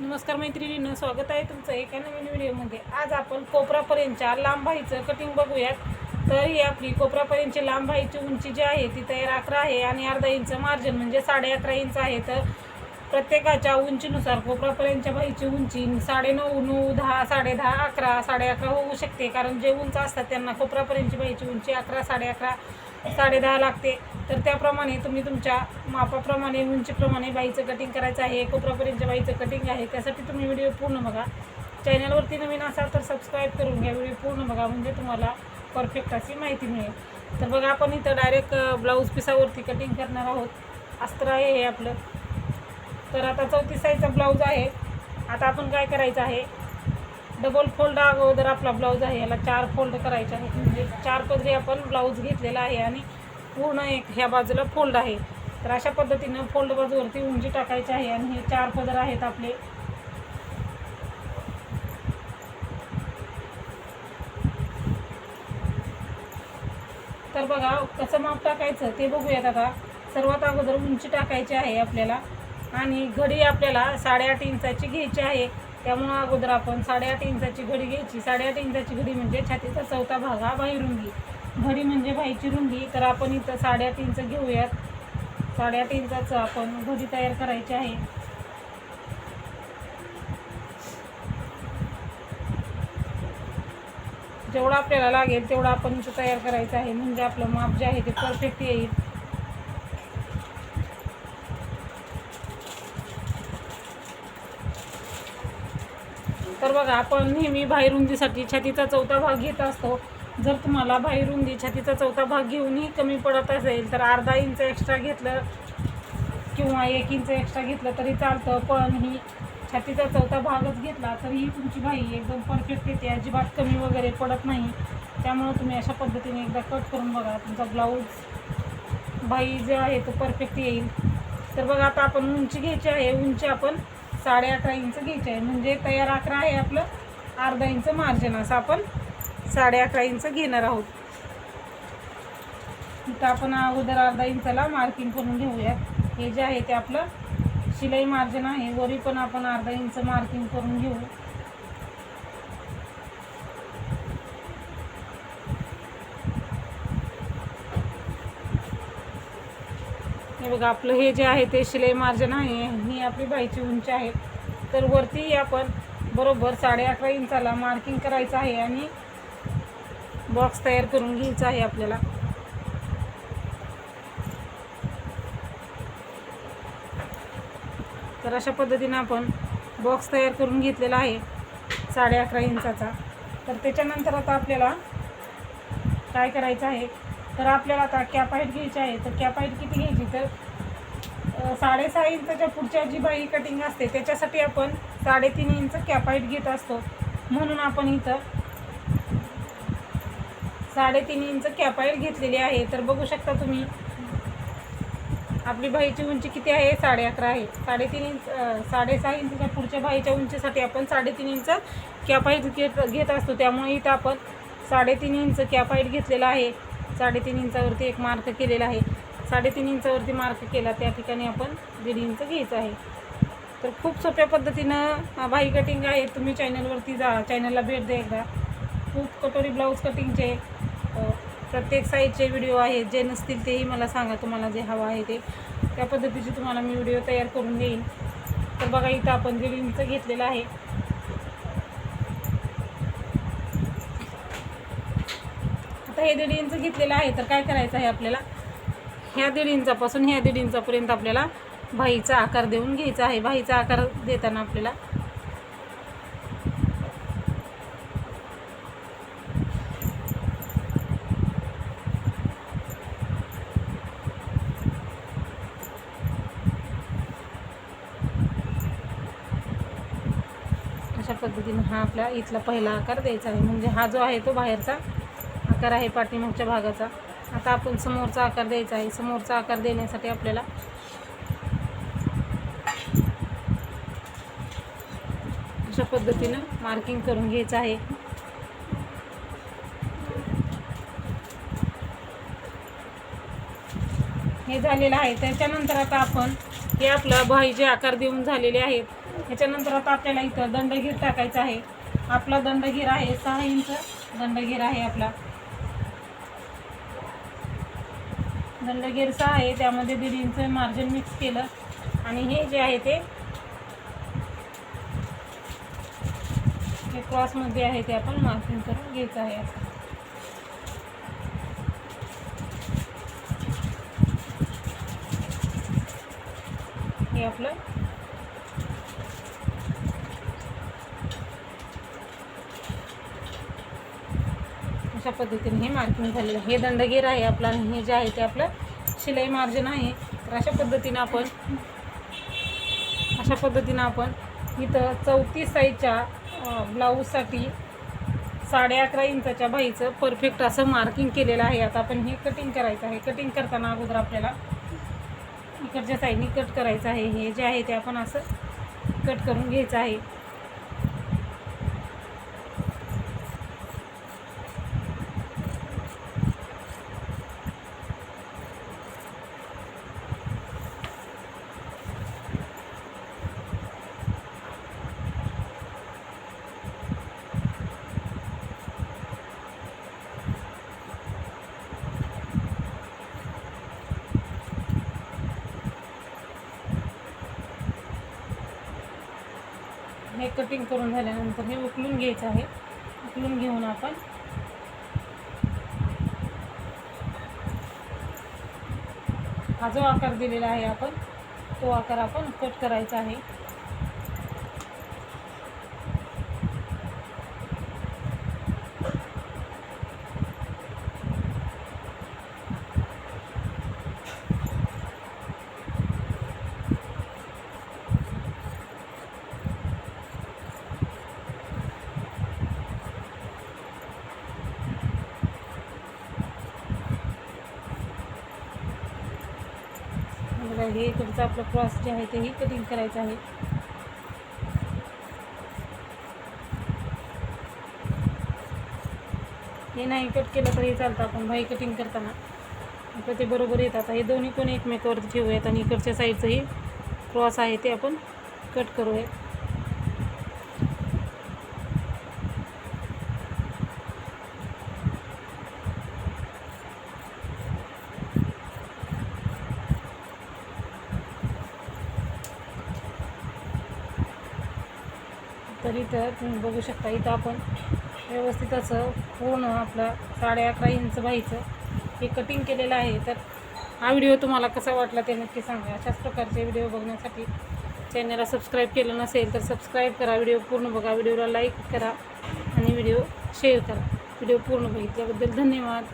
नमस्कार मैत्रिणीनं स्वागत आहे तुमचं एका नवीन व्हिडिओमध्ये. आज आपण कोपरापर्यंतच्या लांब बाईचं कटिंग बघूयात. तर ही आपली कोपरापर्यंतची लांब बाईची उंची जी आहे ती तयार अकरा आहे आणि अर्धा इंच मार्जिन म्हणजे साडे अकरा इंच आहे. तर प्रत्येकाच्या उंचीनुसार कोपरापर्यंतच्या बाईची उंची साडे नऊ नऊ दहा साडे दहा अकरा साडे अकरा होऊ शकते. कारण जे उंच असतात त्यांना कोपरापर्यंतची बाईची उंची अकरा साडे अकरा साडे दहा लागते. तर त्याप्रमाणे तुम्ही तुमच्या मापाप्रमाणे उंचीप्रमाणे बाईचं कटिंग करायचं आहे कोपरापर्यंतच्या बाईचं कटिंग आहे त्यासाठी तुम्ही व्हिडिओ पूर्ण बघा. चॅनलवरती नवीन असाल तर सबस्क्राईब करून घ्या व्हिडिओ पूर्ण बघा म्हणजे तुम्हाला परफेक्ट अशी माहिती मिळेल. तर बघा आपण इथं डायरेक्ट ब्लाऊज पिसावरती कटिंग करणार आहोत. अस्त्र आहे हे आपलं. तर आता चौतीस साईजचा ब्लाऊज आहे. आता आपण काय करायचं आहे? डबल फोल्ड अगोदर आपला ब्लाऊज आहे याला चार फोल्ड करायचे आहेत. म्हणजे चार पदरी आपण ब्लाऊज घेतलेला आहे आणि पूर्ण एक ह्या बाजूला फोल्ड आहे. तर अशा पद्धतीनं फोल्ड बाजूवरती उंची टाकायची आहे आणि हे चार पदर आहेत आपले. तर बघा कसं माप टाकायचं ते बघूयात आता. सर्वात अगोदर उंची टाकायची आहे आपल्याला आणि घडी आपल्याला साडेआठ इंचाची घ्यायची आहे. त्यामुळं अगोदर आपण साडेआठ इंचाची घडी घ्यायची. साडेआठ इंचाची घडी म्हणजे छातीचा चौथा भाग हा बाही रुंदी. घडी म्हणजे बाईची रुंदी. तर आपण इथं साडेआठ इंच घेऊयात. साडेआठ इंचाचं आपण घडी तयार करायची आहे. जेवढं आपल्याला लागेल तेवढं आपण इथं तयार करायचं आहे. म्हणजे आपलं माप जे आहे ते परफेक्ट येईल. तर बघा आपण नेहमी बाहेर रुंदीसाठी छातीचा चौथा भाग घेत असतो. जर तुम्हाला बाहेर रुंदी छातीचा चौथा भाग घेऊनही कमी पडत असेल तर अर्धा इंच एक्स्ट्रा घेतलं किंवा एक इंच एक्स्ट्रा घेतलं तरी चालतं. पण ही छातीचा चौथा भागच घेतला तरीही तुमची भाई एकदम परफेक्ट येते. अजिबात कमी वगैरे पडत नाही. त्यामुळं तुम्ही अशा पद्धतीने एकदा कट करून बघा तुमचा ब्लाऊज भाई जे आहे तो परफेक्ट येईल. तर बघा आता आपण उंची घ्यायची आहे. उंची आपण साडे अकरा इंच घ्यायचं आहे. म्हणजे तयार अकरा आहे आपलं. अर्धा इंच मार्जिन असं आपण साडे अकरा इंच घेणार आहोत. इथं आपण अगोदर अर्धा इंचाला मार्किंग करून घेऊयात. हे जे आहे ते आपलं शिलाई मार्जिन आहे. वरी पण आपण अर्धा इंच मार्किंग करून घेऊ. हे बघा आपलं हे जे आहे ते शिलाई मार्जन आहे ही आपली बाईची उंची आहे. तर वरती आपण बरोबर साडे अकरा इंचाला मार्किंग करायचं आहे आणि बॉक्स तयार करून घ्यायचा आहे आपल्याला. तर अशा पद्धतीनं आपण बॉक्स तयार करून घेतलेला आहे साडे अकरा इंचाचा. तर त्याच्यानंतर आता आपल्याला काय करायचं आहे? तर आपल्याला आता कॅपाईट घ्यायची आहे. तर कॅपाईट किती घ्यायची? तर साडेसहा इंचच्या पुढच्या जी बाई कटिंग असते त्याच्यासाठी आपण साडेतीन इंच कॅपाईट घेत असतो. म्हणून आपण इथं साडेतीन इंच कॅपाईट घेतलेली आहे. तर बघू शकता तुम्ही आपली बाईची उंची किती आहे? साडे अकरा आहे. साडेतीन इंच साडेसहा इंचच्या पुढच्या बाईच्या उंचीसाठी आपण साडेतीन इंच कॅपाईट घेत घेत असतो. त्यामुळे इथं आपण साडेतीन इंच कॅप हाईट घेतलेला आहे. साडेतीन इंचावरती एक मार्क केलेला आहे. साडेतीन इंचावरती मार्क केला त्या ठिकाणी आपण दीड इंच घ्यायचं आहे. तर खूप सोप्या पद्धतीनं अ, बाई कटिंग आहे. तुम्ही चॅनलवरती जा चॅनलला भेट द्या एकदा. खूप कटोरी ब्लाऊज कटिंगचे प्रत्येक साईजचे व्हिडिओ आहेत. जे नसतील तेही मला सांगा तुम्हाला जे हवं आहे ते. त्या पद्धतीचे तुम्हाला मी व्हिडिओ तयार करून देईन. तर बघा इथं आपण दीड इंच घेतलेलं आहे. आता हे दीड इंच घेतलेलं आहे तर काय करायचं आहे आपल्याला? ह्या दीड इंचापासून ह्या दीड इंचापर्यंत आपल्याला भाईचा आकार देऊन घ्यायचा आहे. भाईचा आकार देताना आपल्याला अशा पद्धतीनं हा आपला इथला पहिला आकार द्यायचा आहे. म्हणजे हा जो आहे तो बाहेरचा आकार आहे पाठीमागच्या भागाचा. आता आपण समोरचा आकार द्यायचा आहे. समोरचा आकार देण्यासाठी आपल्याला अशा पद्धतीनं मार्किंग करून घ्यायचं आहे. हे झालेलं आहे. त्याच्यानंतर आता आपण हे आपलं भाई जे आकार देऊन झालेले आहेत त्याच्यानंतर आता आपल्याला इथं दंडगीर टाकायचा आहे. आपला दंडगीर आहे सहा इंच दंडगीर आहे आपला. दंड सहा आहे त्यामध्ये दीड इंच मार्जिन मिक्स केलं. आणि हे जे आहे ते क्रॉसमध्ये आहे ते आपण मार्किंग करून घ्यायचं आहे असं. हे आपलं पद्धतीने हे मार्किंग झालेलं आहे. हे दंडगीर आहे आपला आणि हे जे आहे ते आपलं शिलाई मार्जिन आहे. तर अशा पद्धतीनं आपण अशा पद्धतीनं आपण इथं चौतीस साईजच्या ब्लाऊजसाठी साडे अकरा इंचाच्या बाईचं परफेक्ट असं मार्किंग केलेलं आहे. आता आपण हे कटिंग करायचं आहे. कटिंग करताना अगोदर आपल्याला इकडच्या साईडनी कट करायचं आहे. हे जे आहे ते आपण असं कट करून घ्यायचं आहे. कटिंग करून झाल्यानंतर हे उकलून घ्यायचं आहे. उकलून घेऊन आपण हा जो आकार दिलेला आहे आपण तो आकार आपण कट करायचा आहे. बघा हे इकडचं आपलं क्रॉस जे आहे तेही कटिंग करायचं आहे. हे नाही कट केलं तरी चालतं आपण भाई कटिंग करताना. आता ते बरोबर येतात. आता हे दोन्ही कोण एकमेकावर ठेवूयात आणि इकडच्या साईडचंही क्रॉस आहे ते आपण कट करूयात. तर इथं तुम्ही बघू शकता इथं आपण व्यवस्थित असं पूर्ण आपलं साडे अकरा इंच बाईचं हे कटिंग केलेलं आहे. तर हा व्हिडिओ तुम्हाला कसा वाटला ते नक्की सांगा. अशाच प्रकारचे व्हिडिओ बघण्यासाठी चॅनलला सबस्क्राईब केलं नसेल तर सबस्क्राईब करा. व्हिडिओ पूर्ण बघा. व्हिडिओला लाईक करा आणि व्हिडिओ शेअर करा. व्हिडिओ पूर्ण बघितल्याबद्दल धन्यवाद.